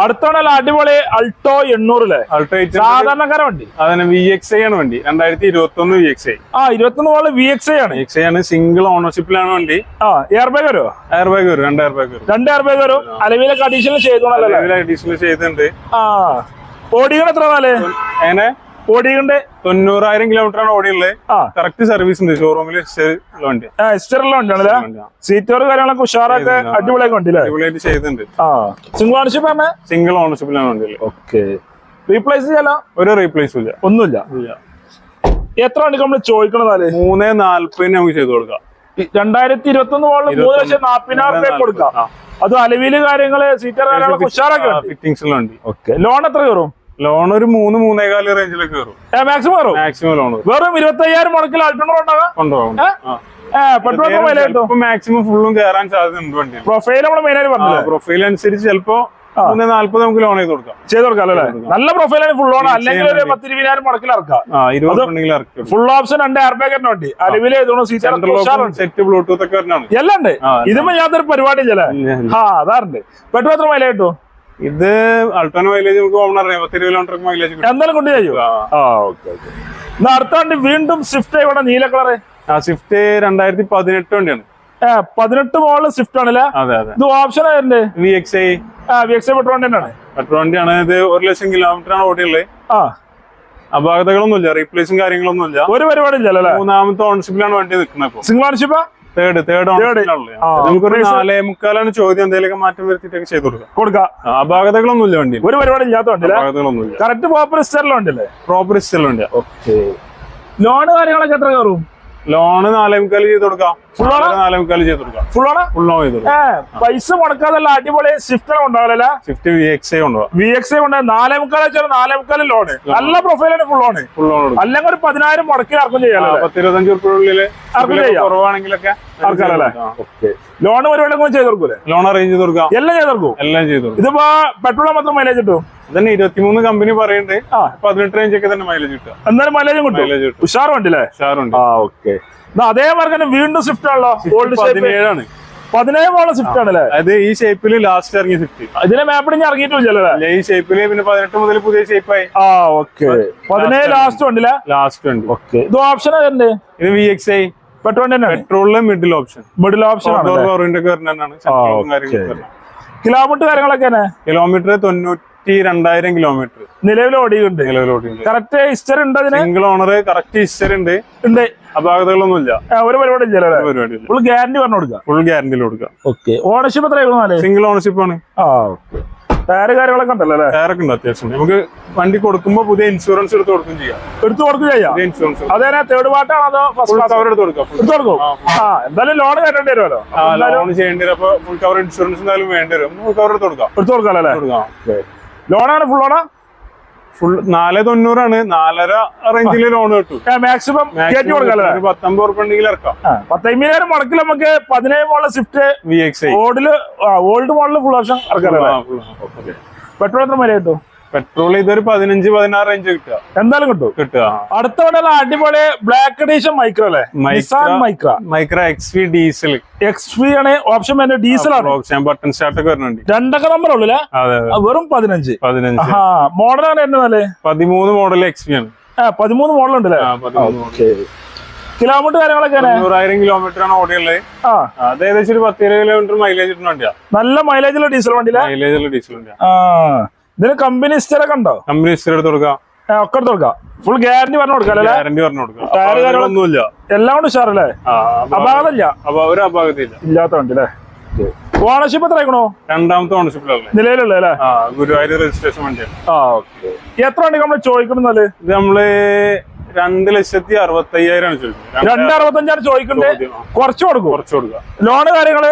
അടുത്താണ് അടിപൊളി അൾട്ടോ എണ്ണൂറിലെ അൾട്ടോ സാധാരണക്കാര വണ്ടി. അതന്നെ വി എക്സ് ഐ ആണ് വണ്ടി. രണ്ടായിരത്തി ഇരുപത്തി ഒന്ന് വി എക്സ് ഐ ആ ഇരുപത്തൊന്ന് ഒന്ന് വി എക്സ് ഐ ആണ്. എക്സ് ഐ ആണ്. സിംഗിൾ ഓണർഷിപ്പിലാണ് വണ്ടി. ആ എയർ ബാഗ് വരുമോ എയർ ബാഗ് വരും. രണ്ട് എയർ ബാഗ് വരും. രണ്ട് എയർ ബാഗ് വരും അലവിലൊക്കെ അഡീഷണൽ അലവിലെ അഡീഷണൽ ചെയ്തിട്ടുണ്ട്. ആ. ഓടിക്കണ എത്ര നാല് അങ്ങനെ ഓടിക്കണ്ട് തൊണ്ണൂറായിരം കിലോമീറ്റർ ആണ് ഓടിയുള്ളത് ആ. കറക്റ്റ് സർവീസ് ഉണ്ട്. ഷോറൂമിൽ വണ്ടി. എസ്റ്ററുള്ള വണ്ടിയാണല്ലേ സീറ്റോർ കാര്യങ്ങളൊക്കെ ഉഷാറൊക്കെ അടിപൊളിയൊക്കെ ഉണ്ടല്ലേ അടിപൊളിയായിട്ട് ചെയ്തിട്ടുണ്ട്. ആ. സിംഗിൾ ഓണർഷിപ്പ് ആണ്? സിംഗിൾ ഓണർഷിപ്പിലാണ് വണ്ടി ഓക്കെ റീപ്ലേസ് ചെയ്യാലോ? ഒരു റീപ്ലേസും ഇല്ല. ഒന്നുമില്ല. ഇല്ല. എത്ര വണ്ടി നമ്മൾ ചോദിക്കണതാൽ മൂന്നേ നാല്പതിന് നമുക്ക് ചെയ്ത് കൊടുക്കാം. രണ്ടായിരത്തി ഇരുപത്തി ഒന്ന് മോളിൽ മൂന്ന് ലക്ഷം നാപ്പതിനായിരം രൂപ കൊടുക്കാം. ആ. അത് അലവിൽ കാര്യങ്ങൾ സീറ്റർ കാര്യങ്ങളൊക്കെ ഉഷാറൊക്കെ ഫിറ്റിംഗ്സ് ഫിറ്റിംഗ്സിലുള്ള വണ്ടി. ഓക്കെ ലോൺ എത്ര കയറും? ലോൺ ഒരു മൂന്ന് മൂന്നേകാൽ റേഞ്ചിലേക്ക് കയറും മാക്സിമം കയറും മാക്സിമം ലോൺ വെറും ഇരുപത്തി അയ്യായിരം മുടക്കിൽ അൾട്ടോണർ ഉണ്ടാകാം കൊണ്ടുപോകും. പെട്രോൾ വില കിട്ടും. മാക്സിമം ഫുള്ളും കയറാൻ സാധ്യത ഉണ്ട് വണ്ടി പ്രൊഫൈൽ നമ്മൾ മെയിൻ ആയിട്ട് പറഞ്ഞില്ലേ? പ്രൊഫൈൽ അനുസരിച്ച് ചിലപ്പോ നാല്പത് നമുക്ക് ലോൺ ചെയ്ത് കൊടുക്കാം. ചെയ്ത് കൊടുക്കാം അല്ലേ? നല്ല പ്രൊഫൈലാണ് ഫുൾ ലോൺ അല്ലെങ്കിൽ ഒരു പത്ത് ഇരുപതിനായിരം മുടക്കിൽ ഇറക്കാം. ഫുൾ ഓപ്ഷൻ രണ്ട് എയർ ബാഗ് വണ്ടി. സെറ്റ് ബ്ലൂടൂത്ത് ഒക്കെ വരണാണ് എല്ലാം ഉണ്ട്. ഇതുമ്പോ യാതൊരു പരിപാടി ചില ആ അതാറുണ്ട് പെട്രോൾ എത്ര മൈലേജ് കിട്ടും? ഇത് അൾട്ടോന മൈലേജ് നമുക്ക് ഓണർ അറിയാം പത്ത് കിലോമീറ്റർ മൈലേജ് എന്തായാലും കൊണ്ട് ചെയ്യൂ ആ. Okay okay. എന്നാ അടുത്ത വണ്ടി വീണ്ടും സ്വിഫ്റ്റ് ഇവിടെ നീല കളറ് ആ സ്വിഫ്റ്റ് രണ്ടായിരത്തി പതിനെട്ട് വണ്ടിയാണ് പതിനെട്ട് മോളിൽ സ്വിഫ്റ്റ് ആണല്ലേ? അതെ അതെ. ഇത് ഓപ്ഷൻ ആയിരുന്നു? വി എക്സ് ഐ ആ വി എക്സ് ഐ പെട്രോൾ തന്നെയാണ്. പെട്രോൾ വണ്ടിയാണ്. ഇത് ഒരു ലക്ഷം കിലോമീറ്റർ ആണ് ഓടിയുള്ളത് ആ. അപാകതകളൊന്നും ഇല്ല റീപ്ലേസും കാര്യങ്ങളൊന്നും ഇല്ല ഒരു പരിപാടി ഇല്ലല്ലോ അല്ലേ? മൂന്നാമത്തെ ഓണർഷിപ്പിലാണ് വണ്ടി നിൽക്കുന്നത് സിംഗിൾ ഓണർഷിപ്പ് തേർഡ് തേർഡ്. നമുക്കൊരു നാലേ മുക്കാലാണ് ചോദ്യം എന്തെങ്കിലും മാറ്റം വരുത്തിയിട്ടൊക്കെ ചെയ്ത് കൊടുക്കാം. കൊടുക്കാം. അപാകതകളൊന്നും ഇല്ല വണ്ടി ഒരു പരിപാടി കറക്റ്റ് പ്രോപ്പർ സ്റ്ററിലെ വണ്ടിയല്ലേ പ്രോപ്പർ ഇഷ്ടമുള്ള ഓക്കെ ലോണ് കാര്യങ്ങളൊക്കെ എത്ര കയറും? ലോണ് നാലേ മുക്കാൽ ചെയ്ത് കൊടുക്കാം. ചെയ്ത് കൊടുക്കാം. ഫുൾ ആണ് ഫുൾ ലോൺ ചെയ്ത് കൊടുക്കാം. ഏ പൈസ മുടക്കാതല്ല അടിപൊളി സ്വിഫ്റ്റ് ഉണ്ടാവില്ല Swift V X I V X കൊണ്ട് നാലേ മുക്കാൽ വെച്ചാൽ നാലേ മുക്കാൽ ലോണ് നല്ല പ്രൊഫൈലാണ് ഫുൾ ലോണ് ഫുൾ ലോൺ അല്ലെങ്കിൽ ഒരു പതിനായിരം മുടക്കി ഇറക്കും ചെയ്യാം പത്തിരുപത്തഞ്ചു ഉറുപ്പിനുള്ളിൽ ആർക്കും ചെയ്യാം. കുറവാണെങ്കിലൊക്കെ ആൾക്കാരല്ലേ? ലോണ് പരിപാടി ഒക്കെ ചെയ്ത് കൊടുക്കൂലേ? ലോൺ അറേഞ്ച് ചെയ്ത് കൊടുക്കാം. എല്ലാം ചെയ്ത് കൊടുക്കും? എല്ലാം ചെയ്ത് കൊടുക്കാം. ഇതിപ്പോ പെട്രോൾ മാത്രം മൈലേജ് കിട്ടും? അതന്നെ ഇരുപത്തിമൂന്ന് കമ്പനി പറയുന്നുണ്ട്. പതിനെട്ട് റേഞ്ച് ഒക്കെ തന്നെ മൈലേജ് കിട്ടും എന്നാലും മൈലേജും കിട്ടും. ഉഷാർ വണ്ടില്ലേ ഉഷാറുണ്ട്. ആ ഓക്കെ. അതേ വർഗനം വീണ്ടും സ്വിഫ്റ്റ് ആണല്ലോ. ഓൾഡ് പതിനേഴാണ്. പതിനേഴ് മോളെ സ്വിഫ്റ്റ് ആണല്ലേ അത് ഈ ഷേപ്പിൽ ലാസ്റ്റ് ഇറങ്ങിയ സ്വിഫ്റ്റ് ഇതിനെ മാപ്പിടിഞ്ഞ് ഞാൻ അല്ല? ഈ ഷേപ്പിൽ പിന്നെ പതിനെട്ട് മുതൽ പുതിയ ഷേപ്പായി ആ ഓക്കെ. പതിനേഴ് ലാസ്റ്റ് ഉണ്ടല്ലേ? ലാസ്റ്റ് ഉണ്ട്. ഓക്കെ. ഇത് ഓപ്ഷൻ ഉണ്ട് ഇത് വി എക്സ് ഐ പെട്രോൾ തന്നെയാണ്. പെട്രോളിലെ middle option middle option kilometre കാര്യങ്ങളൊക്കെ കിലോമീറ്റർ തൊണ്ണൂറ്റി രണ്ടായിരം കിലോമീറ്റർ നിലവിൽ ഓടിയുണ്ട് നിലവിലോട്ടുണ്ട് കറക്റ്റ് ഹിസ്റ്ററി ഉണ്ട് അതിന് സിംഗിൾ ഓണർ കറക്റ്റ് ഹിസ്റ്ററി ഉണ്ട്. ഉണ്ട്. അപാകതകളൊന്നും ഇല്ല ഒരു പരിപാടി ഫുൾ ഗ്യാരണ്ടി പറഞ്ഞു കൊടുക്കാം ഫുൾ ഗ്യാരണ്ടിയിൽ കൊടുക്കാം ഓക്കെ ഓണർഷിപ്പ് എത്രയാണ് സിംഗിൾ ഓണർഷിപ്പ് ആണ്. ആ ഓക്കെ ടയറ് കാര്യങ്ങളൊക്കെ ഉണ്ടല്ലോ അല്ലേ? ടയറൊക്കെ ഉണ്ട് അത്യാവശ്യം. നമുക്ക് വണ്ടി കൊടുക്കുമ്പോൾ പുതിയ ഇൻഷുറൻസ് എടുത്ത് കൊടുക്കും ചെയ്യാം. എടുത്തു കൊടുക്കുക ചെയ്യാം. ഇൻഷുറൻസ് അതേ തേർഡ് പാർട്ടാണോ അതോ ഫസ്റ്റ് ഫുൾ ക്ലാസ് കവർ എടുത്ത് കൊടുക്കാം എടുത്തു കൊടുക്കും ആ എന്തായാലും ലോൺ കയറ്റേണ്ടി വരുമല്ലോ. ലോൺ ചെയ്യേണ്ടി വരും. അപ്പൊ ഫുൾ കവർ ഇൻഷുറൻസ് എന്തായാലും വേണ്ടി വരും. ഫുൾ കവർ എടുത്ത് കൊടുക്കാം. എടുത്തു കൊടുക്കാം. അല്ലേ ലോണാണ് ഫുൾ ലോണാ ഫുൾ നാല് തൊണ്ണൂറാണ്. നാലര റേഞ്ചിൽ ലോൺ കിട്ടും. മാക്സിമം ഒരു പത്തൊമ്പത് ഉറുപ്പ് ഉണ്ടെങ്കിൽ ഇറക്കാം. മുടക്കിൽ നമുക്ക് പതിനേഴ് മോളിലെ Swift V X old model full വർഷം ഇറക്കാം പെട്രോൾ എത്ര മതി കിട്ടും? പെട്രോൾ ഇതൊരു പതിനഞ്ച് പതിനാറ് റേഞ്ച് കിട്ടുക. എന്തായാലും കിട്ടും. കിട്ടുക. അടുത്ത വണ്ടിയുള്ള അടിപൊളി ബ്ലാക്ക് എഡീഷൻ മൈക്രോ അല്ലേ? Micra Micra X V diesel X V ആണ് ഓപ്ഷൻ വരുന്നത്. ഡീസൽ ആണ്. ഓപ്ഷൻ ബട്ടൺ സ്റ്റാർട്ട് ഒക്കെ വരുന്നുണ്ട്. രണ്ടൊക്കെ നമ്പർ ഉള്ളു അല്ലേ? വെറും പതിനഞ്ച്. പതിനഞ്ച്. മോഡൽ ആണ് എന്നെ നല്ലേ പതിമൂന്ന് മോഡൽ എക്സ് വി ആണ്. പതിമൂന്ന് മോഡൽ ഉണ്ട് അല്ലേ? ആ, പതിമൂന്ന് model. കിലോമീറ്റർ കാര്യങ്ങളൊക്കെ നൂറായിരം കിലോമീറ്റർ ആണ് ഓടിയുള്ളത്. ആ. അത് ഏകദേശം ഒരു പത്തിരുപത് കിലോമീറ്റർ മൈലേജ് കിട്ടുന്ന വണ്ടിയാ. നല്ല മൈലേജുള്ള ഡീസൽ വണ്ടിയിലെ മൈലേജുള്ള ഡീസൽ വണ്ടിയാ. ആ. ഇതിന് കമ്പനി ഹിസ്റ്ററൊക്കെ കണ്ടോ കമ്പനി ഹിസ്റ്ററി എടുത്ത് കൊടുക്കാം. ഒക്കെ എടുത്ത് കൊടുക്കാം. ഫുൾ ഗ്യാരണ്ടി പറഞ്ഞു കൊടുക്കാം അല്ലേ? ഗ്യാരണ്ടി പറഞ്ഞു കൊടുക്കാം. ടയറ് കാര്യങ്ങളൊക്കെ- ഒന്നുമില്ല എല്ലാം കൊണ്ട് ഉഷാറല്ലേ? അപാകതല്ല ഒരു അപാകത്തില്ല ഇല്ലാത്ത വണ്ടി അല്ലേ? ഓണർഷിപ്പ് എത്ര ആയിക്കണോ? രണ്ടാമത്തെ ഓണർഷിപ്പിലല്ലേ നിലയിലുള്ള അല്ലേ? ആ ഗുരുവായൂർ രജിസ്ട്രേഷൻ വണ്ടിയാണ്. ആ ഓക്കെ. എത്ര വണ്ടി നമ്മൾ ചോദിക്കണമെന്നാൽ ഇത് നമ്മൾ രണ്ട് ലക്ഷത്തി അറുപത്തി അയ്യായിരം ചോദിക്കുന്നത്. രണ്ട് അറുപത്തഞ്ചാണ് ചോദിക്കണ്ടേ ചോദ്യം. കുറച്ച് കൊടുക്കും. കുറച്ച് കൊടുക്കുക ലോണ് കാര്യങ്ങൾ?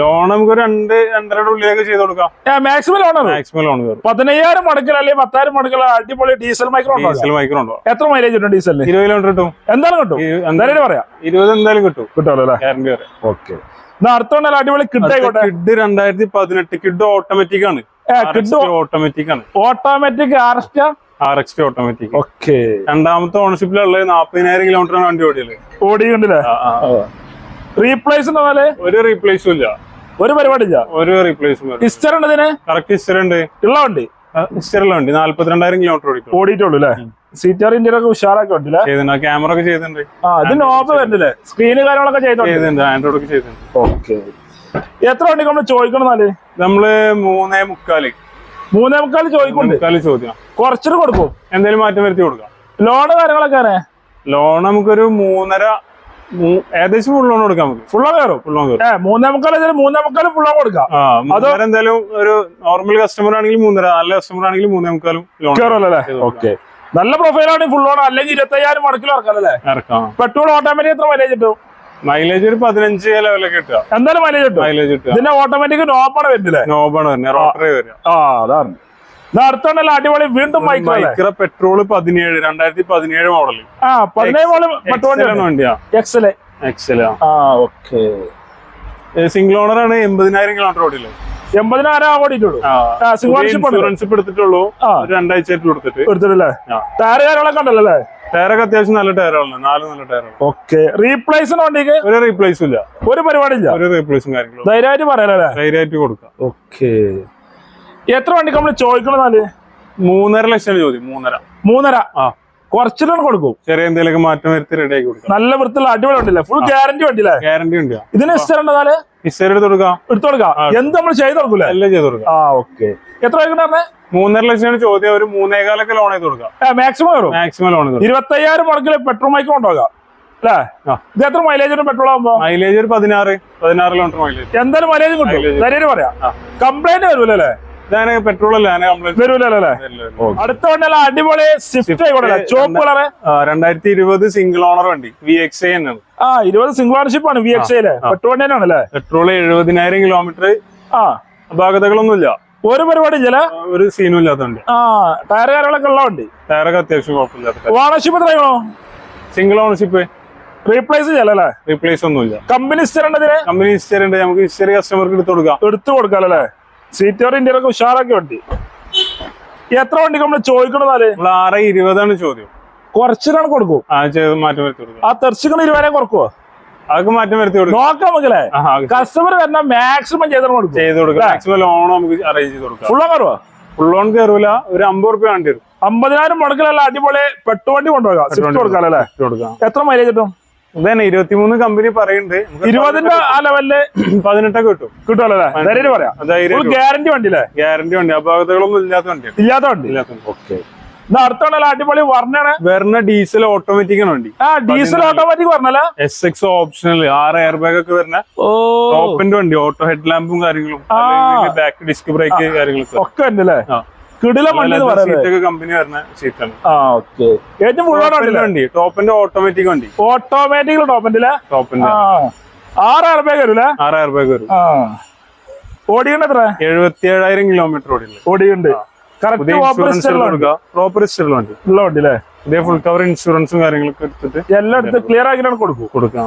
ലോൺ നമുക്ക് ഒരു രണ്ട് രണ്ടരയുടെ ഉള്ളിലേക്ക് ചെയ്ത് കൊടുക്കാം. മാക്സിമം ലോൺ മാക്സിമം ലോൺ കയറും പതിനയ്യായിരം മടക്കൽ അല്ലെങ്കിൽ പത്തായിരം മടക്കൽ അടിപൊളി ഡീസൽ മൈക്രോ ഡീസൽ മൈക്രോ ഉണ്ടോ? എത്ര മൈലേജ് ഉണ്ട് ഡീസലിന് ഇരുപത് കിലോമീറ്റർ കിട്ടും. എന്തായാലും കിട്ടും. എന്തായാലും പറയാം. ഇരുപത് എന്തായാലും കിട്ടും. കിട്ടുമല്ലോ അല്ലേ? ഗ്യാരണ്ടി വരെ. ഓക്കെ കൊണ്ടല്ല അടിപൊളി കിട്ടായിക്കോട്ടെ കിഡ് രണ്ടായിരത്തി പതിനെട്ട്. കിഡ് ഓട്ടോമാറ്റിക് ആണ്. ഓട്ടോമാറ്റിക് ആണ്. ഓട്ടോമാറ്റിക് ആർസ്റ്റ ആർ എക്സ് ഓട്ടോമാറ്റിക് ഓക്കെ രണ്ടാമത്തെ ഓണർഷിപ്പിലുള്ള നാപ്പതിനായിരം കിലോമീറ്റർ ആണ് വണ്ടി ഓടിയത്. ഓടിയുണ്ടല്ലേ റീപ്ലേസ് ഒരു റീപ്ലേസും ഇല്ല. ഒരു പരിപാടി ഒരു റീപ്ലേസ്മെന്റ് ഹിസ്റ്റർ ഉണ്ട് ഇതിന്? കറക്റ്റ് ഹിസ്റ്റർ ഉണ്ട്. ഉള്ള വണ്ടി? ഹിസ്റ്ററിലുള്ള വണ്ടി. നാല്പത്തിരണ്ടായിരം കിലോമീറ്റർ ഓടിയിട്ടുള്ളൂ അല്ലേ സീറ്റാർ ഇന്ത്യയിലൊക്കെ ഒക്കെ ഉഷാറാക്കി ഉണ്ടല്ലേ ക്യാമറ ഒക്കെ ചെയ്തിട്ടുണ്ട്. ആ ഇത് നോബ് വരുന്നില്ലേ? സ്ക്രീന് കാര്യങ്ങളൊക്കെ ചെയ്തിട്ടുണ്ട്. ആൻഡ്രോയിഡ് ഒക്കെ ചെയ്തിട്ടുണ്ട്. ഓക്കെ എത്ര വണ്ടി നമ്മൾ ചോദിക്കണമെന്നാൽ നമ്മൾ മൂന്നേ മുക്കാൽ. മൂന്നേ മുക്കാൽ ചോദ്യം. കുറച്ചിട്ട് കൊടുക്കും. എന്തെങ്കിലും മാറ്റം വരുത്തി കൊടുക്കാം. ലോണ് കാര്യങ്ങളൊക്കെ ലോൺ നമുക്കൊരു മൂന്നര ഏകദേശം ഫുൾ ലോൺ കൊടുക്കാം നമുക്ക്. ഫുള്ളോ കയറും ഫുൾ ലോൺ കയറും. മൂന്നേ മുക്കാൽ വെച്ചാൽ മൂന്നേ മുക്കാലും ഫുള്ളോ കൊടുക്കാം. എന്തായാലും ഒരു നോർമൽ കസ്റ്റമർ ആണെങ്കിൽ മൂന്നര നല്ല കസ്റ്റമർ ആണെങ്കിൽ മൂന്നേ മുക്കാലും ലോൺ കയറുമല്ലേ ഓക്കെ നല്ല പ്രൊഫൈലാണ് ഫുൾ ലോൺ അല്ലെങ്കിൽ ഇരുപത്തയ്യായിരം മടക്കിൽ ഇറക്കാം അല്ലേ ഇറക്കാം. പെട്രോൾ ഓട്ടോമാറ്റിക് എത്ര മൈലേജ് കിട്ടും? മൈലേജ് ഒരു പതിനഞ്ച് ലെവലൊക്കെ കിട്ടുക. എന്തായാലും മൈലേജ് കിട്ടും. മൈലേജ് കിട്ടും ഇതിന്റെ ഓട്ടോമാറ്റിക് നോപ്പാണ് വരുന്നില്ലേ നോബാണ് വരുന്നത്. റോട്ടറി വരിക. ആ അതാണ്. അടുത്തുണ്ടല്ലോ അടിപൊളി വീണ്ടും മൈക്രോ പെട്രോൾ പതിനേഴ് രണ്ടായിരത്തി പതിനേഴ് മോഡൽ ആ പതിനേഴ് മോഡൽ പെട്രോൾ വണ്ടിയാ. എക്സൽ എക്സൽ ആ. ഓക്കെ. സിംഗിൾ ഓണർ ആണ് എൺപതിനായിരം കിലോമീറ്റർ ഓടില്ലേ? എൺപതിനായിരം ഓടിയിട്ടുള്ളൂ. ഇൻഷുറൻസ് എടുത്തിട്ടുള്ളൂ. ഒരു രണ്ടാഴ്ച ആയിട്ട് കൊടുത്തിട്ട് എടുത്തിട്ടില്ലേ? ആ. ടയർ കാര്യങ്ങളൊക്കെ ഉണ്ടല്ലോ അല്ലേ? ടയറൊക്കെ അത്യാവശ്യം നല്ല ടയറുകളാണ് നാല് നല്ല ടയറുകൾ ഓക്കെ. റീപ്ലേസിന് വണ്ടിക്ക് ഒരു റീപ്ലേസും ഇല്ല. ഒരു പരിപാടി ഇല്ല ഒരു റീപ്ലേസും കാര്യങ്ങളും. ധൈര്യമായിട്ട് പറയാനല്ലേ ധൈര്യമായിട്ട് കൊടുക്കാം. ഓക്കെ. എത്ര വണ്ടി നമ്മൾ ചോദിക്കണമെന്നാൽ മൂന്നര ലക്ഷം ചോദ്യം മൂന്നര. മൂന്നര? ആ. കുറച്ചിട്ടാണ് കൊടുക്കും. ചെറിയ എന്തെങ്കിലും മാറ്റം വരുത്തി റെഡി ആക്കി കൊടുക്കും. നല്ല വൃത്തിയുള്ള അടിപൊളി വണ്ടിയില്ലേ? ഫുൾ ഗ്യാരണ്ടി വണ്ടിയില്ലേ? ഗ്യാരണ്ടി ഉണ്ട് ഇതിന് ഹിസ്റ്ററി എടുത്ത് കൊടുക്കാം. എടുത്തു കൊടുക്കാം. എന്ത് നമ്മൾ ചെയ്ത് കൊടുക്കൂലേ എല്ലാം ചെയ്ത് കൊടുക്കാം. ആ ഓക്കെ എത്ര മൂന്നര ലക്ഷമാണ് ചോദ്യം. ഒരു മൂന്നേകാലൊക്കെ ലോൺ ചെയ്ത് കൊടുക്കാം. മാക്സിമം കയറും മാക്സിമം ലോൺ ഇരുപത്തയ്യായിരം മുടക്കിൽ പെട്രോൾ മൈക്ക് കൊണ്ടുപോകാം. അല്ലേ? ഇത് എത്ര മൈലേജ് പെട്രോൾ ആകുമ്പോ മൈലേജ് ഒരു പതിനാറ് പതിനാറ് കിലോമീറ്റർ മൈലേജ് എന്തായാലും മൈലേജ് കിട്ടും. പറയാം. കംപ്ലൈന്റ് വരൂലല്ലേ പെട്രോൾ അല്ല? ഞാൻ കംപ്ലൈന്റ് വരൂലല്ലേ? അടുത്ത വണ്ടിയല്ല അടിപൊളി സ്വിഫ്റ്റ് ആയിക്കോട്ടെ ചോപ്പ് കളറ് രണ്ടായിരത്തി ഇരുപത് സിംഗിൾ ഓണർ വണ്ടി വി എക്സ് ഐ തന്നെയാണ്. ആ ഇരുപത് സിംഗിൾ ഓണർഷിപ്പ് ആണ് വി എക്സ് ഐയിലെ പെട്രോൾ വണ്ടിയാണ് അല്ലേ പെട്രോൾ എഴുപതിനായിരം കിലോമീറ്റർ ആ. അപാകതകളൊന്നുമില്ല ഒരു പരിപാടി ഇല്ല ഒരു സീനും ഇല്ലാത്തതുണ്ട് ആ ടയർ കാര്യങ്ങളൊക്കെ ഉള്ള വണ്ടി? ടയറൊക്കെ അത്യാവശ്യം കുഴപ്പമില്ലാത്ത ഓണർഷിപ്പ് എത്രയാണോ സിംഗിൾ ഓണർഷിപ്പ് റീപ്ലേസ് ചെയ്യല്ലേ റീപ്ലേസ് ഒന്നുമില്ല. കമ്പനി ഹിസ്റ്ററിന്റെ കമ്പനി ഹിസ്റ്ററി ഉണ്ട്. നമുക്ക് ഹിസ്റ്ററി കസ്റ്റമർക്ക് എടുത്തു കൊടുക്കാം. എടുത്തു കൊടുക്കാല്ലേ സീറ്റർ ഇന്ത്യയിലൊക്കെ ഉഷാറാക്കി വണ്ടി. എത്ര വണ്ടി നമ്മൾ ചോദിക്കണമെന്നാൽ നമ്മൾ ആറ് ഇരുപതാണ് ചോദ്യം. കുറച്ചിനാണ് കൊടുക്കും. മാറ്റം വരുത്തി കൊടുക്കാം. ആ തെർച്ചിക്കണ ഇരുവരെ കുറക്കുവോ? അതൊക്കെ മാറ്റം വരുത്തി കൊടുക്കും. നോക്കാം ആ, കസ്റ്റമർ വരണ മാക്സിമം ചെയ്ത് കൊടുക്കും. ചെയ്ത് കൊടുക്കാം. മാക്സിമം ലോൺ നമുക്ക് അറേഞ്ച് ചെയ്ത് കൊടുക്കാം. ഫുള്ളോ കയറുവോ ഫുൾ ഓൺ കയറൂല ഒരു അമ്പത് റുപ്യ വേണ്ടി വരും. അമ്പതിനായിരം മുടക്കിലല്ല അടിപൊളി പെട്ടുവണ്ടി കൊണ്ടുപോകാം. കൊടുക്കാം. എത്ര മൈലേജ് കിട്ടും? ഇതന്നെ ഇരുപത്തിമൂന്ന് കമ്പനി പറയുന്നുണ്ട്. ഇരുപതിന്റെ ആ ലെവലിൽ പതിനെട്ടൊക്കെ കിട്ടും. കിട്ടുമല്ലോ ധൈര്യം പറയാം. ഗ്യാരണ്ടി വണ്ടിയില്ലേ? ഗ്യാരണ്ടി വണ്ടി. അപകടങ്ങളൊന്നും ഇല്ലാത്ത വണ്ടി. ഇല്ലാത്ത വണ്ടി. ഇല്ലാത്ത ഓക്കെ എന്നാ അടിപൊളി വർണാണ് വരുന്ന ഡീസൽ ഓട്ടോമാറ്റിക് ആണ് വണ്ടി. ആ ഡീസൽ ഓട്ടോമാറ്റിക് പറഞ്ഞല്ല എസ് എക്സ് ഓപ്ഷണൽ ആറ് എയർ ബാഗ് ഒക്കെ വരുന്ന ഓ. ടോപ്പിന്റെ വണ്ടി. ഓട്ടോ ഹെഡ് ലാമ്പും കാര്യങ്ങളും. ബാക്ക് ഡിസ്ക് ബ്രേക്ക് കാര്യങ്ങളൊക്കെ. ഒക്കെ ഉണ്ട് അല്ലേ. കിടില വണ്ടി കമ്പനി വരുന്ന സീറ്റാണ് ആ ഓക്കെ ഏറ്റവും ഫുള്ളോട് ടോപ്പിന്റെ വണ്ടി. ടോപ്പിന്റെ ഓട്ടോമാറ്റിക് വണ്ടി. ഓട്ടോമാറ്റിക് ടോപ്പിന്റെ ടോപ്പിന്റെ ആറ് അറുപേ വരൂലേ ആറ് എയർ ബാഗ് വരും. ഓടിയുണ്ട് എത്ര? എഴുപത്തി ഏഴായിരം കിലോമീറ്റർ ഓടിയുണ്ട് ഓടിയുണ്ട് ഇൻഷുറൻസ് ഓപ്പറേഷൻ കൊടുക്കുക പ്രോപ്പർ ഹിസ്റ്ററി വണ്ടി. ഉള്ള വണ്ടി അല്ലേ ഇതേ ഫുൾ കവർ ഇൻഷുറൻസും കാര്യങ്ങളൊക്കെ എടുത്തിട്ട് എല്ലാം എടുത്ത് ക്ലിയർ ആക്കിയിട്ടാണ് കൊടുക്കും കൊടുക്കാം.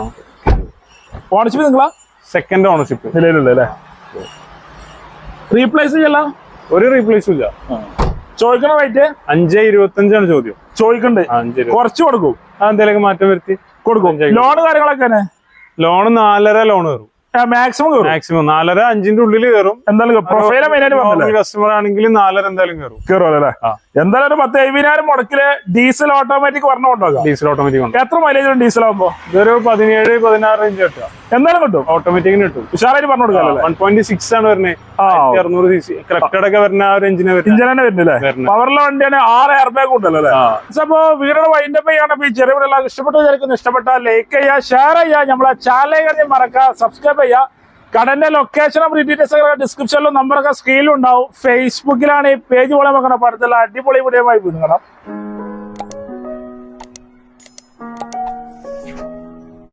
ഓണർഷിപ്പ് നിങ്ങളാ? സെക്കൻഡ് ഓണർഷിപ്പ് നിലവിലുള്ള അല്ലേ റീപ്ലേസ് ചെയ്യല്ല ഒരു റീപ്ലേസും ഇല്ല. ചോദിക്കണ റേറ്റ് അഞ്ച് ഇരുപത്തഞ്ചാണ് ചോദ്യം. ചോദിക്കണ്ട്. കുറച്ച് കൊടുക്കും. അതെന്തെങ്കിലും എന്തെങ്കിലും മാറ്റം വരുത്തി. കൊടുക്കും. ലോൺ കാര്യങ്ങളൊക്കെ ലോണ് ലോൺ നാലര ലോൺ കയറും. മാക്സിമം മാക്സിമം നാലര അഞ്ചിന്റെ ഉള്ളിൽ കയറും എന്തായാലും പ്രൊഫൈല മെയിനായിട്ട് പറഞ്ഞല്ലേ കസ്റ്റമർ ആണെങ്കിൽ നാലര എന്തായാലും കയറും കയറും അല്ലേ? എന്തായാലും ഒരു പത്ത് എഴുപതിനായിരം മുടക്കിൽ ഡീസൽ ഓട്ടോമാറ്റിക് വരണം ഉണ്ടാകും ഡീസൽ ഓട്ടോമാറ്റിക് എത്ര മൈലേജ് ഉണ്ട് ഡീസൽ ആകുമ്പോ ഇതൊരു പതിനേഴ് പതിനാറ് ഇഞ്ച് കിട്ടുക. എന്തായാലും കിട്ടും. ഓട്ടോമാറ്റിക്കിന് കിട്ടും. ഉഷാറായിട്ട് പറഞ്ഞു കൊടുക്കാം വൺ പോയിന്റ് സിക്സ് ആണ് വരുന്നത്. അറുന്നൂറ് സി സി കറക്റ്റഡ് ഒക്കെ വരുന്ന ആ ഒരു എഞ്ചിനെ തന്നെ വരുന്നില്ലേ. പവറിലെ വണ്ടിയാണ് ആറ് എയർ ബാഗ് ഉണ്ടല്ലോ അല്ലേ? അപ്പൊ വീടിന്റെ വൈൻഡപ്പ് ചെയ്യാണ് ചെറിയ ഇഷ്ടപ്പെട്ടു വിചാരിക്കുന്നു. ഇഷ്ടപ്പെട്ട ലൈക്ക് ചെയ്യുക ഷെയർ ചെയ്യുക. നമ്മളെ ചാനൽ മറക്കുക സബ്സ്ക്രൈബ് ചെയ്യുക കടന്റെ ലൊക്കേഷനും ഡീറ്റെയിൽസ് ഒക്കെ ഡിസ്ക്രിപ്ഷനിലും നമ്പറൊക്കെ സ്ക്രീനിലും ഉണ്ടാവും. ഫേസ്ബുക്കിലാണ് ഈ പേജ് പോലെ നോക്കണം അടുത്തുള്ള അടിപൊളി വീഡിയോ ആയി നിങ്ങളാം